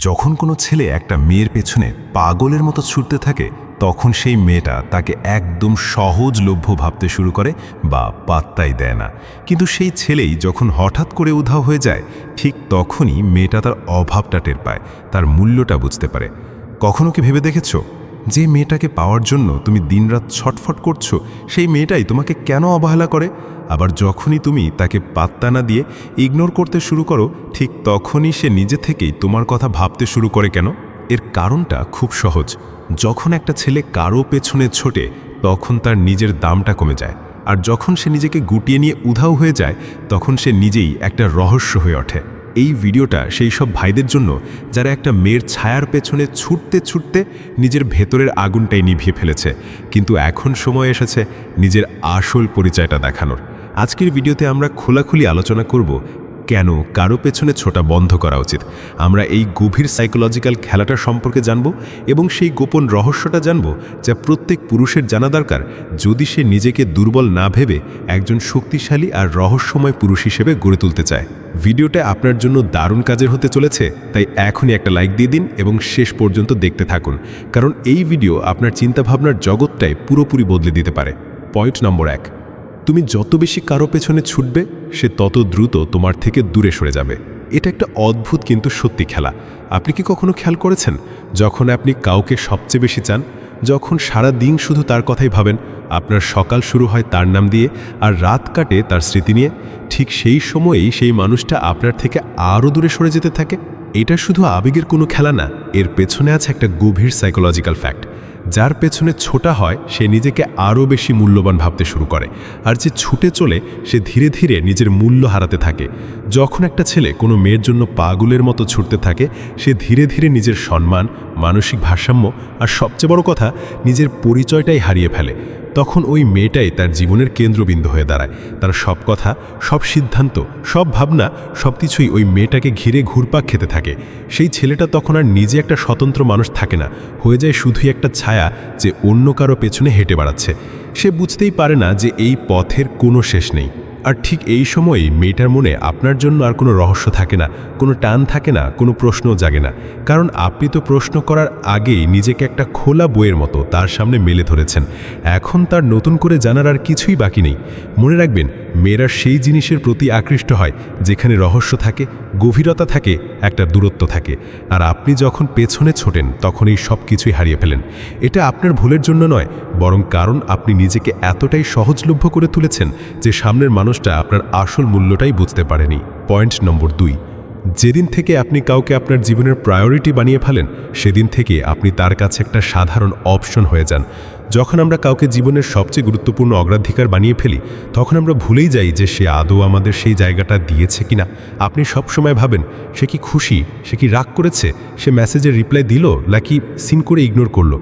যখন কোনো ছেলে একটা মেয়ের পেছনে পাগলের মতো ছুটতে থাকে, তখন সেই মেয়েটা তাকে একদম সহজলভ্য ভাবতে শুরু করে বা পাত্তাই দেয় না। কিন্তু সেই ছেলেই যখন হঠাৎ করে উধাও হয়ে যায়, ঠিক তখনই মেয়েটা তার অভাবটা টের পায়, তার মূল্যটা বুঝতে পারে। কখনো কি ভেবে দেখেছ? যে মেয়েটাকে পাওয়ার জন্য তুমি দিনরাত ছটফট করছ, সেই মেয়েটাই তোমাকে কেন অবহেলা করে? আবার যখনই তুমি তাকে পাত্তা না দিয়ে ইগনোর করতে শুরু করো, ঠিক তখনই সে নিজে থেকেই তোমার কথা ভাবতে শুরু করে কেন? এর কারণটা খুব সহজ। যখন একটা ছেলে কারও পেছনে ছোটে, তখন তার নিজের দামটা কমে যায়। আর যখন সে নিজেকে গুটিয়ে নিয়ে উধাও হয়ে যায়, তখন সে নিজেই একটা রহস্য হয়ে ওঠে। এই ভিডিওটা সেই সব ভাইদের জন্য যারা একটা মেয়ের ছায়ার পেছনে ছুটতে ছুটতে নিজের ভেতরের আগুনটাই নিভিয়ে ফেলেছে। কিন্তু এখন সময় এসেছে নিজের আসল পরিচয়টা দেখানোর। আজকের ভিডিওতে আমরা খোলাখুলি আলোচনা করব কেন কারও পেছনে ছোটা বন্ধ করা উচিত। আমরা এই গভীর সাইকোলজিক্যাল খেলাটা সম্পর্কে জানব এবং সেই গোপন রহস্যটা জানব যা প্রত্যেক পুরুষের জানা দরকার যদি সে নিজেকে দুর্বল না ভেবে একজন শক্তিশালী আর রহস্যময় পুরুষ হিসেবে গড়ে তুলতে চায়। ভিডিওটা আপনার জন্য দারুণ কাজের হতে চলেছে, তাই এখনই একটা লাইক দিয়ে দিন এবং শেষ পর্যন্ত দেখতে থাকুন, কারণ এই ভিডিও আপনার চিন্তাভাবনার জগৎটাই পুরোপুরি বদলে দিতে পারে। পয়েন্ট নম্বর এক, তুমি যত বেশি কারও পেছনে ছুটবে, সে তত দ্রুত তোমার থেকে দূরে সরে যাবে। এটা একটা অদ্ভুত কিন্তু সত্যি খেলা। আপনি কি কখনো খেয়াল করেছেন, যখন আপনি কাউকে সবচেয়ে বেশি চান যখন সারা দিন শুধু তার কথাই ভাবেন, আপনার সকাল শুরু হয় তার নাম দিয়ে আর রাত কাটে তার স্মৃতি নিয়ে, ঠিক সেই সময়েই সেই মানুষটা আপনার থেকে আরও দূরে সরে যেতে থাকে। এটা শুধু আবেগের কোনো খেলা না, এর পেছনে আছে একটা গভীর সাইকোলজিক্যাল ফ্যাক্ট যার পেছনে ছোটা হয় সে নিজেকে আরও বেশি মূল্যবান ভাবতে শুরু করে, আর যে ছুটে চলে সে ধীরে ধীরে নিজের মূল্য হারাতে থাকে। যখন একটা ছেলে কোনো মেয়ের জন্য পাগলের মতো ছুটতে থাকে, সে ধীরে ধীরে নিজের সম্মান, মানসিক ভারসাম্য আর সবচেয়ে বড় কথা, নিজের পরিচয়টাই হারিয়ে ফেলে। তখন ওই মেয়েটাই তার জীবনের কেন্দ্রবিন্দু হয়ে দাঁড়ায়। তার সব কথা, সব সিদ্ধান্ত, সব ভাবনা সব কিছুই ওই মেয়েটাকে ঘিরে ঘুরপাক খেতে থাকে। সেই ছেলেটা তখন আর নিজে একটা স্বতন্ত্র মানুষ থাকে না। হয়ে যায় শুধুই একটা ছায়া যে অন্য কারও পেছনে হেঁটে বেড়াচ্ছে। সে বুঝতেই পারে না যে এই পথের কোনো শেষ নেই। আর ঠিক এই সময়ই মেয়েটার মনে আপনার জন্য আর কোনো রহস্য থাকে না, কোনো টান থাকে না, কোনো প্রশ্নও জাগে না। কারণ আপনি তো প্রশ্ন করার আগেই নিজেকে একটা খোলা বইয়ের মতো তার সামনে মেলে ধরেছেন। এখন তার নতুন করে জানার আর কিছুই বাকি নেই। মনে রাখবেন, মেয়েরা সেই জিনিসের প্রতি আকৃষ্ট হয়, যেখানে রহস্য থাকে, গভীরতা থাকে, একটা দূরত্ব থাকে। আর আপনি যখন পেছনে ছোটেন তখন এই সব কিছুই হারিয়ে ফেলেন। এটা আপনার ভুলের জন্য নয়, বরং কারণ আপনি নিজেকে এতটাই সহজলভ্য করে তুলেছেন যে সামনের মানুষটা আপনার আসল মূল্যটাই বুঝতে পারেনি। পয়েন্ট নম্বর দুই, যেদিন থেকে আপনি কাউকে আপনার জীবনের প্রায়োরিটি বানিয়ে ফেলেন, সেদিন থেকে আপনি তার কাছে একটা সাধারণ অপশন হয়ে যান। যখন আমরা কাউকে জীবনের সবচেয়ে গুরুত্বপূর্ণ অগ্রাধিকার বানিয়ে ফেলি, তখন আমরা ভুলেই যাই যে সে আদৌ আমাদের সেই জায়গাটা দিয়েছে কিনা। আপনি সবসময় ভাবেন, সে কি খুশি? সে কি রাগ করেছে? সে মেসেজের রিপ্লাই দিল নাকি সিন করে ইগনোর করল?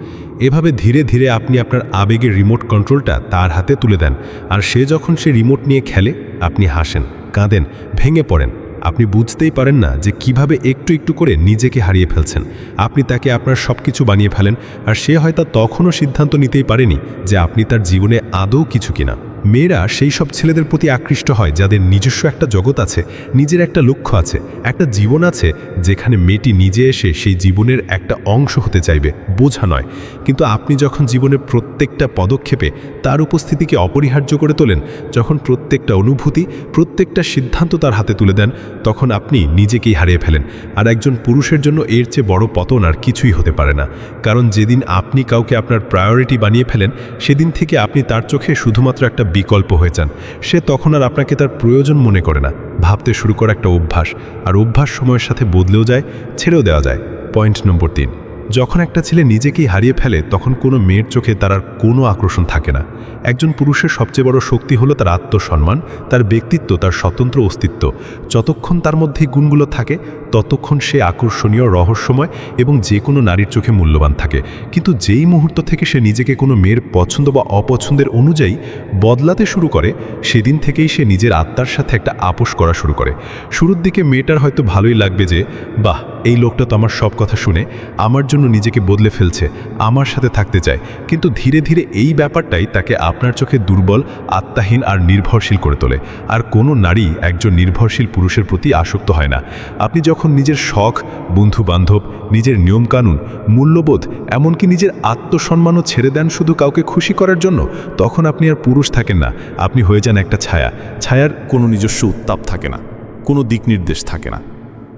এভাবে ধীরে ধীরে আপনি আপনার আবেগের রিমোট কন্ট্রোলটা তার হাতে তুলে দেন। আর সে যখন সে রিমোট নিয়ে খেলে, আপনি হাসেন, কাঁদেন, ভেঙে পড়েন। আপনি বুঝতেই পারেন না যে কীভাবে একটু একটু করে নিজেকে হারিয়ে ফেলছেন। আপনি তাকে আপনার সব কিছু বানিয়ে ফেলেন, আর সে হয়তো তখনও সিদ্ধান্ত নিতেই পারেনি যে আপনি তার জীবনে আদৌ কিছু কিনা। মেয়েরা সেই সব ছেলেদের প্রতি আকৃষ্ট হয়, যাদের নিজস্ব একটা জগৎ আছে, নিজের একটা লক্ষ্য আছে, একটা জীবন আছে, যেখানে মেয়েটি নিজে এসে সেই জীবনের একটা অংশ হতে চাইবে, বোঝা নয়। কিন্তু আপনি যখন জীবনের প্রত্যেকটা পদক্ষেপে তার উপস্থিতিকে অপরিহার্য করে তোলেন, যখন প্রত্যেকটা অনুভূতি, প্রত্যেকটা সিদ্ধান্ত তার হাতে তুলে দেন, তখন আপনি নিজেকেই হারিয়ে ফেলেন। আর একজন পুরুষের জন্য এর চেয়ে বড় পতন আর কিছুই হতে পারে না। কারণ যেদিন আপনি কাউকে আপনার প্রায়োরিটি বানিয়ে ফেলেন, সেদিন থেকে আপনি তার চোখে শুধুমাত্র একটা বিকল্প হয়ে যান। সে তখন আর আপনাকে তার প্রয়োজন মনে করে না। ভাবতে শুরু করা একটা অভ্যাস। আর অভ্যাস সময়ের সাথে বদলেও যায়, ছেড়েও দেওয়া যায়। পয়েন্ট নম্বর তিন। যখন একটা ছেলে নিজেকেই হারিয়ে ফেলে, তখন কোনো মেয়ের চোখে তার আর কোনো আকর্ষণ থাকে না। একজন পুরুষের সবচেয়ে বড় শক্তি হলো তার আত্মসম্মান, তার ব্যক্তিত্ব, তার স্বতন্ত্র অস্তিত্ব। যতক্ষণ তার মধ্যে গুণগুলো থাকে, ততক্ষণ সে আকর্ষণীয়, রহস্যময় এবং যে কোনো নারীর চোখে মূল্যবান থাকে। কিন্তু যেই মুহূর্ত থেকে সে নিজেকে কোনো মেয়ের পছন্দ বা অপছন্দের অনুযায়ী বদলাতে শুরু করে, সেদিন থেকেই সে নিজের আত্মার সাথে একটা আপোষ করা শুরু করে। শুরুর দিকে মেয়েটার হয়তো ভালোই লাগবে যে, বাহ, এই লোকটা তো আমার সব কথা শুনে, আমার জন্য নিজেকে বদলে ফেলছে, আমার সাথে থাকতে চায়। কিন্তু ধীরে ধীরে এই ব্যাপারটাই তাকে আপনার চোখে দুর্বল, আত্মাহীন আর নির্ভরশীল করে তোলে। আর কোনো নারী একজন নির্ভরশীল পুরুষের প্রতি আসক্ত হয় না। আপনি যখন নিজের শখ বন্ধু বান্ধব নিজের নিয়মকানুন, মূল্যবোধ, এমনকি নিজের আত্মসম্মানও ছেড়ে দেন শুধু কাউকে খুশি করার জন্য, তখন আপনি আর পুরুষ থাকেন না। আপনি হয়ে যান একটা ছায়া। ছায়ার কোনো নিজস্ব উত্তাপ থাকে না, কোনো দিক নির্দেশ থাকে না।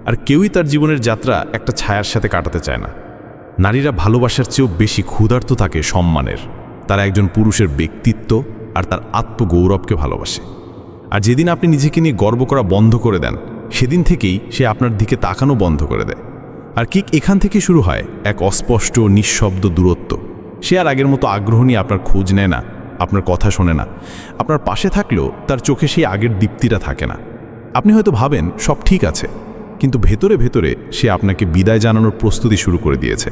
আর কেউই তার জীবনের যাত্রা একটা ছায়ার সাথে কাটাতে চায় না। নারীরা ভালোবাসার চেয়েও বেশি ক্ষুধার্ত থাকে সম্মানের। তারা একজন পুরুষের ব্যক্তিত্ব আর তার আত্মগৌরবকে ভালোবাসে। আর যেদিন আপনি নিজেকে নিয়ে গর্ব করা বন্ধ করে দেন, সেদিন থেকেই সে আপনার দিকে তাকানো বন্ধ করে দেয়। আর ঠিক এখান থেকে শুরু হয় এক অস্পষ্ট, নিঃশব্দ দূরত্ব। সে আর আগের মতো আগ্রহ নিয়ে আপনার খোঁজ নেয় না, আপনার কথা শোনে না। আপনার পাশে থাকলেও তার চোখে সেই আগের দীপ্তিটা থাকে না। আপনি হয়তো ভাবেন, সব ঠিক আছে। কিন্তু ভেতরে ভেতরে সে আপনাকে বিদায় জানানোর প্রস্তুতি শুরু করে দিয়েছে।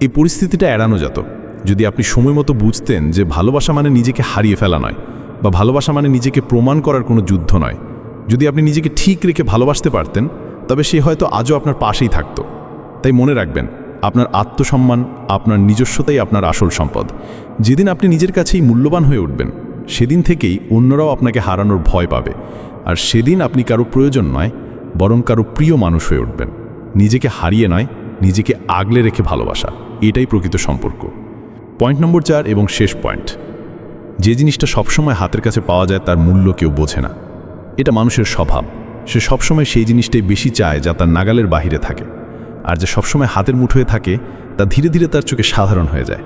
এই পরিস্থিতিটা এড়ানো যেত। যদি আপনি সময় মতো বুঝতেন যে ভালোবাসা মানে নিজেকে হারিয়ে ফেলা নয় বা ভালোবাসা মানে নিজেকে প্রমাণ করার কোনো যুদ্ধ নয়। যদি আপনি নিজেকে ঠিক রেখে ভালোবাসতে পারতেন, তবে সে হয়তো আজও আপনার পাশেই থাকতো। তাই মনে রাখবেন, আপনার আত্মসম্মান, আপনার নিজস্বতাই আপনার আসল সম্পদ। যেদিন আপনি নিজের কাছেই মূল্যবান হয়ে উঠবেন, সেদিন থেকেই অন্যরাও আপনাকে হারানোর ভয় পাবে। আর সেদিন আপনি কারও প্রয়োজন নয় বরং কারও প্রিয় মানুষ হয়ে উঠবেন। নিজেকে হারিয়ে নয়, নিজেকে আগলে রেখে ভালোবাসা, এটাই প্রকৃত সম্পর্ক। পয়েন্ট নম্বর চার এবং শেষ পয়েন্ট। যে জিনিসটা সবসময় হাতের কাছে পাওয়া যায় তার মূল্য কেউ বোঝে না। এটা মানুষের স্বভাব। সে সবসময় সেই জিনিসটাই বেশি চায় যা তার নাগালের বাহিরে থাকে। আর যে সবসময় হাতের মুঠোয় থাকে, তা ধীরে ধীরে তার চোখে সাধারণ হয়ে যায়।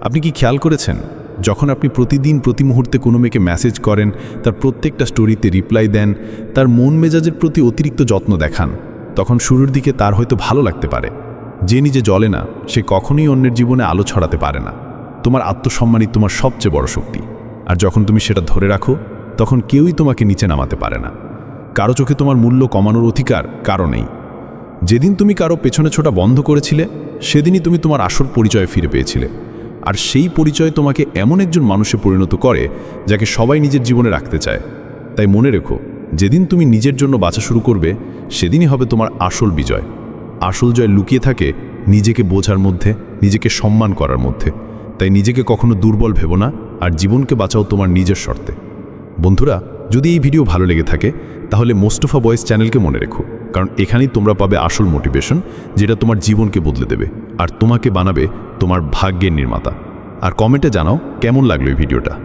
আপনি কি খেয়াল করেছেন? যখন আপনি প্রতিদিন প্রতি মুহূর্তে কোনো মেয়েকে মেসেজ করেন, তার প্রত্যেকটা স্টোরিতে রিপ্লাই দেন, তার মন মেজাজের প্রতি অতিরিক্ত যত্ন দেখান, তখন শুরুর দিকে তার হয়তো ভালো লাগতে পারে। যে নিজে জ্বলে না, সে কখনোই অন্যের জীবনে আলো ছড়াতে পারে না। তোমার আত্মসম্মানই তোমার সবচেয়ে বড় শক্তি। আর যখন তুমি সেটা ধরে রাখো, তখন কেউই তোমাকে নিচে নামাতে পারে না। কারও চোখে তোমার মূল্য কমানোর অধিকার কারও নেই। যেদিন তুমি কারও পেছনে ছোটা বন্ধ করেছিলে, সেদিনই তুমি তোমার আসল পরিচয় ফিরে পেয়েছিলে। আর সেই পরিচয় তোমাকে এমন একজন মানুষে পরিণত করে যাকে সবাই নিজের জীবনে রাখতে চায়। তাই মনে রেখো, যেদিন তুমি নিজের জন্য বাঁচা শুরু করবে, সেদিনই হবে তোমার আসল বিজয়। আসল জয় লুকিয়ে থাকে নিজেকে বোঝার মধ্যে, নিজেকে সম্মান করার মধ্যে। তাই নিজেকে কখনো দুর্বল ভেবো না আর জীবনকে বাঁচাও তোমার নিজের শর্তে। বন্ধুরা যদি এই ভিডিও ভালো লেগে থাকে, তাহলে মোস্তফা বয়েস চ্যানেলকে মনে রেখো, কারণ এখানেই তোমরা পাবে আসল মোটিভেশন, যেটা তোমার জীবনকে বদলে দেবে, আর তোমাকে বানাবে তোমার ভাগ্যের নির্মাতা। আর কমেন্টে জানাও কেমন লাগল এই ভিডিওটা।